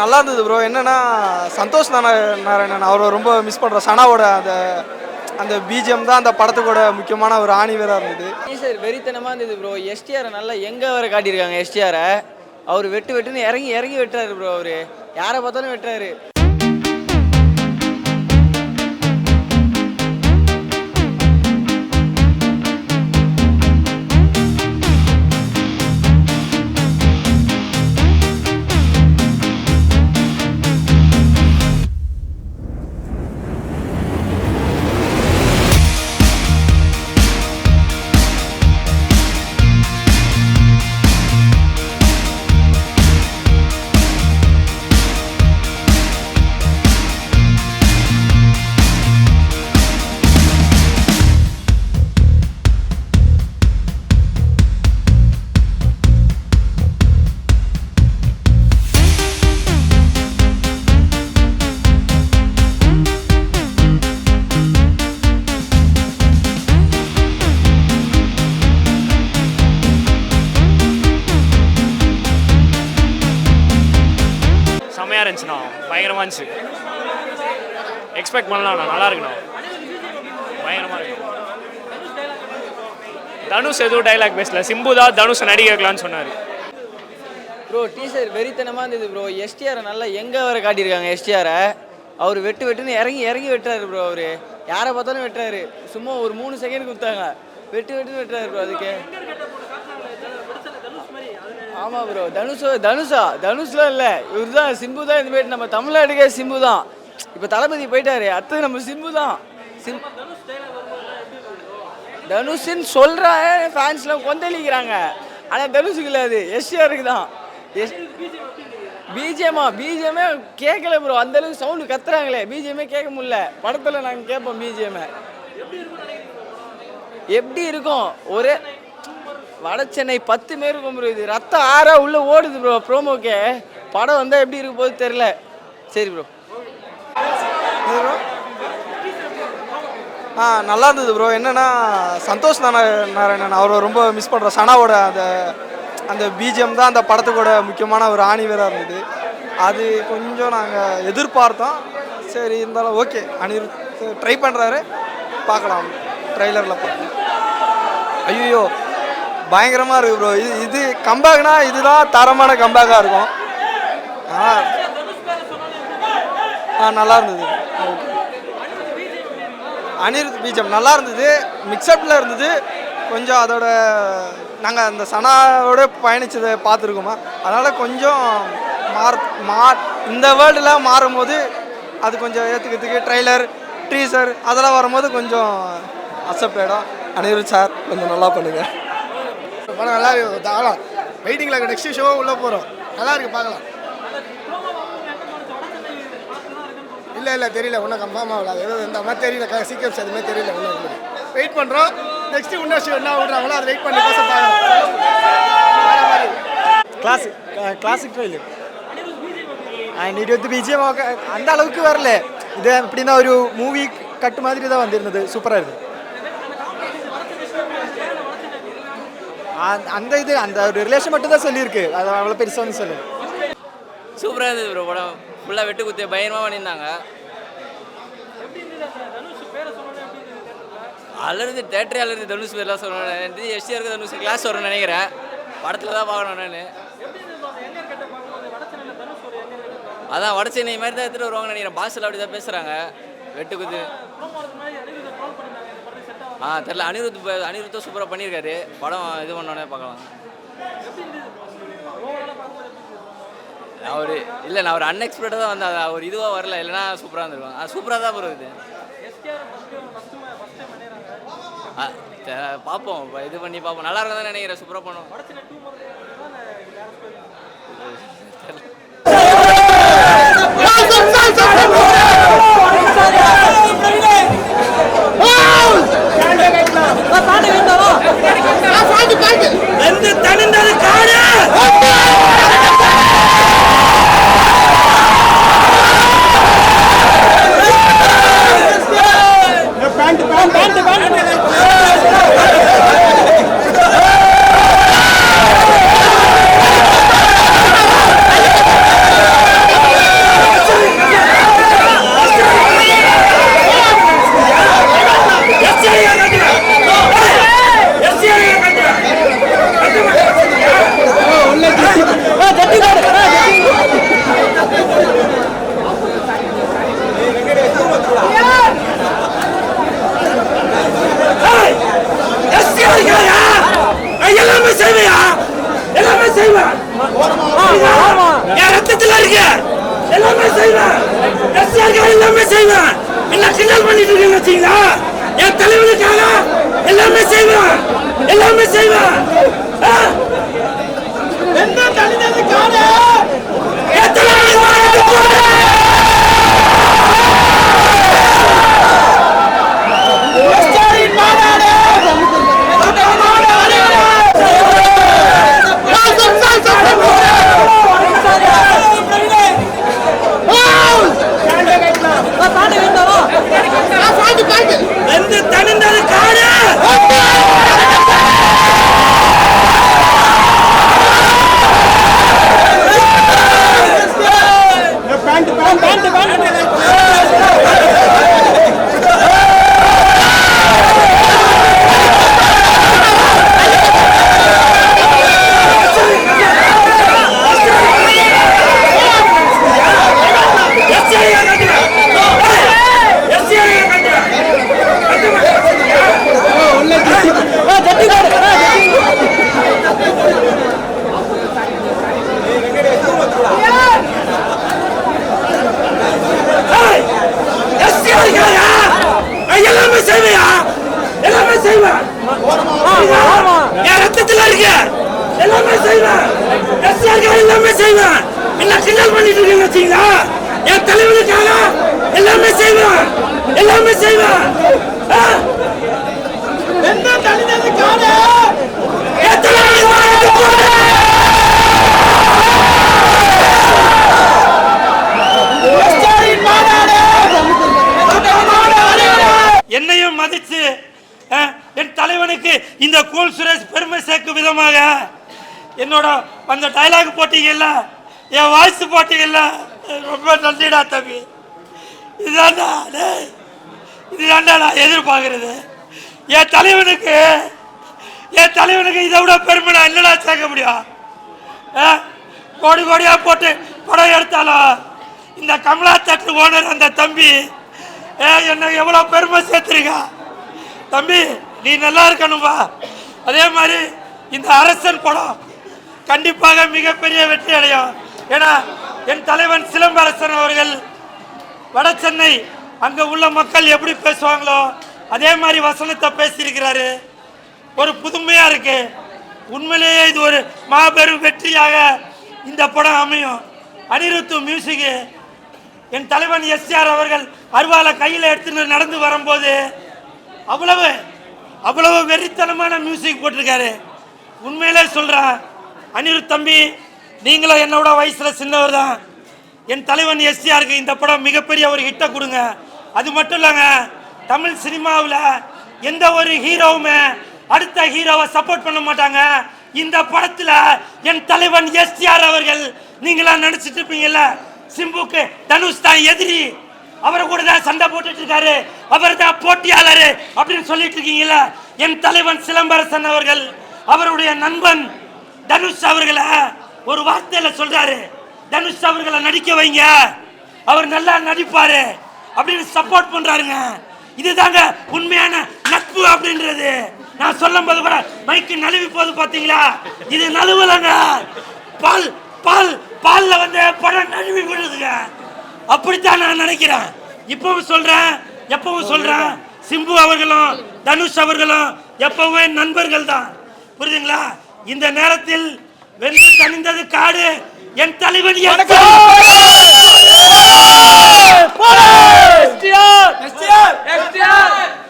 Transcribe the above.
நல்லா இருந்தது ப்ரோ என்னன்னா சந்தோஷ் நாராயணன் அவரை ரொம்ப மிஸ் பண்ணுறோம் சனாவோட அந்த அந்த பிஜிஎம் தான் அந்த படத்துக்கூட முக்கியமான ஒரு ஆணிவேராக இருந்தது. சார் வெறித்தனமாக இருந்தது ப்ரோ எஸ்டிஆரை நல்லா எங்கே வர காட்டியிருக்காங்க எஸ்டிஆரை அவர் வெட்டு வெட்டுன்னு இறங்கி இறங்கி வெட்டுறாரு ப்ரோ அவர். யாரை பார்த்தாலும் வெட்டுறாரு. செம்மையாக இருந்துச்சுண்ணா பயங்கரமாக இருந்துச்சு. எக்ஸ்பெக்ட் பண்ணலாம்ண்ணா. நல்லா இருக்குண்ணா. பயங்கரமாக இருக்கும் தனுஷ் எதுவும் டைலாக் பேசல. சிம்பு தான் தனுஷ் நடிகை இருக்கலாம்னு சொன்னார். ப்ரோ டீசர் வெறித்தனமாக இருந்தது ப்ரோ எஸ்டிஆரை நல்லா எங்கே வர காட்டியிருக்காங்க எஸ்டிஆரை அவர் வெட்டு வெட்டுன்னு இறங்கி இறங்கி வெட்டுறாரு ப்ரோ அவர். யாரை பார்த்தாலும் வெட்டுறாரு. சும்மா ஒரு மூணு செகண்ட் கொடுத்தாங்க. வெட்டு வெட்டுன்னு வெட்டுறாரு ப்ரோ அதுக்கு. ஆமாம் ப்ரோ தனுஷ் தனுஷா தனுஷ்லாம் இல்லை. இவர் தான் சிம்பு தான் இந்த மாதிரி நம்ம தமிழ்நாட்டுக்கே சிம்பு தான். இப்போ தளபதி போயிட்டாரு. அடுத்தது நம்ம சிம்பு தான். சிம் தனுஷ்ன்னு சொல்கிற ஃபேன்ஸ்லாம் கொந்தளிக்கிறாங்க. ஆனால் தனுஷுக்கு இல்லை அது. எஸ்ஆருக்கு தான். எஸ் பிஜிஎம்மா பிஜிஎம்மே கேட்கல ப்ரோ அந்த அளவுக்கு சவுண்டு கத்துறாங்களே. பிஜிஎம்மே கேட்க முடியல. படத்தில் நாங்கள் கேட்போம் பிஜிஎம்மை எப்படி இருக்கும்? ஒரே வட சென்னை பத்து பேர் இருக்கும் ப்ரோ இது. ரத்தம் ஆறா உள்ள ஓடுது ப்ரோ ப்ரோமோக்கே படம் வந்தால் எப்படி இருக்கும் போது தெரில சரி ப்ரோ ஆ நல்லா இருந்தது ப்ரோ என்னன்னா சந்தோஷ் நாரா- நாராயணன் அவரை ரொம்ப மிஸ் பண்ணுறோம் சனாவோட அந்த அந்த பிஜிஎம் தான் அந்த படத்துக்கூட முக்கியமான ஒரு ஆணிவேராக இருந்தது. அது கொஞ்சம் நாங்கள் எதிர்பார்த்தோம். சரி இருந்தாலும் ஓகே அனிருத் ட்ரை பண்ணுறாரு பார்க்கலாம். ட்ரெய்லரில் பார்க்கலாம். ஐயோ பயங்கரமாக இருக்குது ப்ரோ இது இது கம்பேக்னா இதுதான் தரமான கம்பேக்காக இருக்கும். ஆ. ஆ நல்லா இருந்தது. அனிருத் பீஜம் நல்லா இருந்தது. மிக்சப்பில் இருந்தது. கொஞ்சம் அதோட நாங்கள் அந்த சனாவோட பயணிச்சதை பார்த்துருக்கோமா? அதனால் கொஞ்சம் மாற மா இந்த வேர்ல்டில் மாறும்போது அது கொஞ்சம் ஏற்றுக்கிறதுக்கு ட்ரெய்லர் ட்ரீசர் அதெல்லாம் வரும்போது கொஞ்சம் அக்செப்ட் ஆகிடும் அனிருத் சார் கொஞ்சம் நல்லா பண்ணுங்கள் படம் நல்லா இருக்கு. தாகலாம் வெயிட்டிங்கில் நெக்ஸ்ட் ஷோவும் உள்ளே போகிறோம் நல்லா இருக்கு பார்க்கலாம். இல்லை இல்லை தெரியல. ஒன்றும் கன்ஃபார்ம் ஆகல. அது எதுவும் இந்த மாதிரி தெரியல. சீக்கிரம் எதுவுமே தெரியல. ஒன்றும் வெயிட் பண்ணுறோம் நெக்ஸ்ட் இன்னொரு ஷோ என்ன விடுறாங்களோ அதை வெயிட் பண்ணி பேச பார்க்கலாம். Classic classic trailer and BGM அந்த அளவுக்கு வரல. இது எப்படின்னா ஒரு மூவி கட்டு மாதிரி தான் வந்திருந்தது. சூப்பராக இருந்தது. அந்த- அந்த இது அந்த ஒரு ரிலேஷன் மட்டும் தான் சொல்லியிருக்கு. அது அவ்வளோ பெருசாக வந்து சொல்லு சூப்பராக இருந்தது ப்ரோ படம். ஃபுல்லாக வெட்டு குத்தி பயங்கரமாக பண்ணியிருந்தாங்க. அலருந்து தேட்டரே அலருந்து தனுஷ் பேர்லாம் சொல்லணும். எஸ்டிஆருக்கு தனுஷ் கிளாஸ் வரும்னு நினைக்கிறேன். படத்தில் தான் பார்க்கணும் நான். அதான் வட சென்னை மாதிரி தான் எடுத்துகிட்டு வருவாங்கன்னு நினைக்கிறேன். பாஷில் அப்படி தான் பேசுகிறாங்க வெட்டு குத்து. ஆ தெரில அனிருத் ப- அனிருத்தும் சூப்பராக பண்ணியிருக்காரு. படம் இது பண்ணோடனே பார்க்கலாம். அவர் இல்லை நான் ஒரு அன்எக்ஸ்பெக்டாக தான் வந்தேன். அவர் ஒரு இதுவாக வரல. இல்லைன்னா சூப்பராக இருந்திருக்கும். அது சூப்பராக தான் வருது ஆ, பார்ப்போம். இது பண்ணி பார்ப்போம். நல்லா இருக்கும் தான் நினைக்கிறேன். சூப்பராக பண்ணுவோம். செய்வியா எல்லாமே செய்வேன். என் ரத்தத்தில் இருக்கு. எல்லாமே செய்வேன். எஸ்ஆர்கார் எல்லாமே செய்வேன். எல்லாம் கிண்டல் பண்ணிட்டு இருக்கீங்க வச்சீங்களா என் தலைவனுக்காக எல்லாமே செய்வேன். எல்லாமே செய்வேன். என் ரத்தத்துல இருக்கு எல்லாமே செய்வேன். SCR எல்லாமே செய்வேன். என்ன கிண்டல் பண்ணிட்டு இருக்கீங்க வச்சீங்களா என் தலைவனுக்காக எல்லாமே செய்வேன். எல்லாமே செய்வேன். ஆ? என் தலைவனுக்காக என்னோட அந்த டைலாக் போட்டீங்கல்ல? என் வாய்ஸ் போட்டீங்கல்ல? ரொம்ப நன்றிடா தம்பி. இதுதான்டா டேய், இதுதான்டா நான் எதிர்பார்க்கறது. என் தலைவனுக்கு என் தலைவனுக்கு இதை விட பெருமை நான் என்னடா சேர்க்க முடியும்? கோடி கோடியா போட்டு படம் எடுத்தாலும் இந்த கமலா தட்டு ஓனர் அந்த தம்பி ஏ, என்ன எவ்வளோ பெருமை சேர்த்துருக்கா? தம்பி நீ நல்லா இருக்கணும்பா. அதே மாதிரி இந்த அரசன் படம் கண்டிப்பாக மிகப்பெரிய வெற்றி அடையும். ஏன்னா என் தலைவன் சிலம்பரசன் அவர்கள் வட சென்னை அங்கே உள்ள மக்கள் எப்படி பேசுவாங்களோ அதே மாதிரி வசனத்தை பேசியிருக்கிறாரு. ஒரு புதுமையாக இருக்கு. உண்மையிலேயே இது ஒரு மாபெரும் வெற்றியாக இந்த படம் அமையும். அனிருத்து மியூசிக்கு என் தலைவன் எஸ்ஆர் அவர்கள் அருவாலை கையில் எடுத்துன்னு நடந்து வரும்போது அவ்வளவு அவ்வளவு வெறித்தனமான மியூசிக் போட்டிருக்காரு. உண்மையிலே சொல்கிறேன் அனிருத் தம்பி நீங்களும் என்னோட வயசுல சின்னவர் தான் என் தலைவன் எஸ்ஆருக்கு இந்த படம் மிகப்பெரிய ஒரு ஹிட்டை கொடுங்க. அது மட்டும் இல்லைங்க தமிழ் சினிமாவில் எந்த ஒரு ஹீரோவுமே அடுத்த ஹீரோவை சப்போர்ட் பண்ண மாட்டாங்க. இந்த படத்தில் என் தலைவன் எஸ்டிஆர் அவர்கள் நீங்களா நினைச்சிட்டு இருப்பீங்கல்ல? சிம்புக்கு தனுஷ் தான் எதிரி. அவரை கூட தான் சண்டை போட்டுட்டு இருக்காரு. அவர் தான் போட்டியாளர் அப்படின்னு சொல்லிட்டு இருக்கீங்களா என் தலைவன் சிலம்பரசன் அவர்கள் அவருடைய நண்பன் தனுஷ் அவர்களை ஒரு வார்த்தையில சொல்றாரு. தனுஷ் அவர்களை நடிக்க வைங்க. அவர் நல்லா நடிப்பாரு. அப்படின்னு சப்போர்ட் பண்றாருங்க. இதுதாங்க உண்மையான நட்பு அப்படின்றது. நான் சொல்லும் போது கூட மைக்கு நழுவி போது பாத்தீங்களா? இது நழுவலங்க. பால் பால் பால்ல வந்து படம் நழுவி விழுதுங்க. அப்படித்தான் நான் நினைக்கிறேன். இப்பவும் சொல்றேன் எப்பவும் சொல்றேன். சிம்பு அவர்களும் தனுஷ் அவர்களும் எப்பவுமே நண்பர்கள் தான். புரியுதுங்களா? இந்த நேரத்தில் வென்று தணிந்தது காடு. என் தலைவன்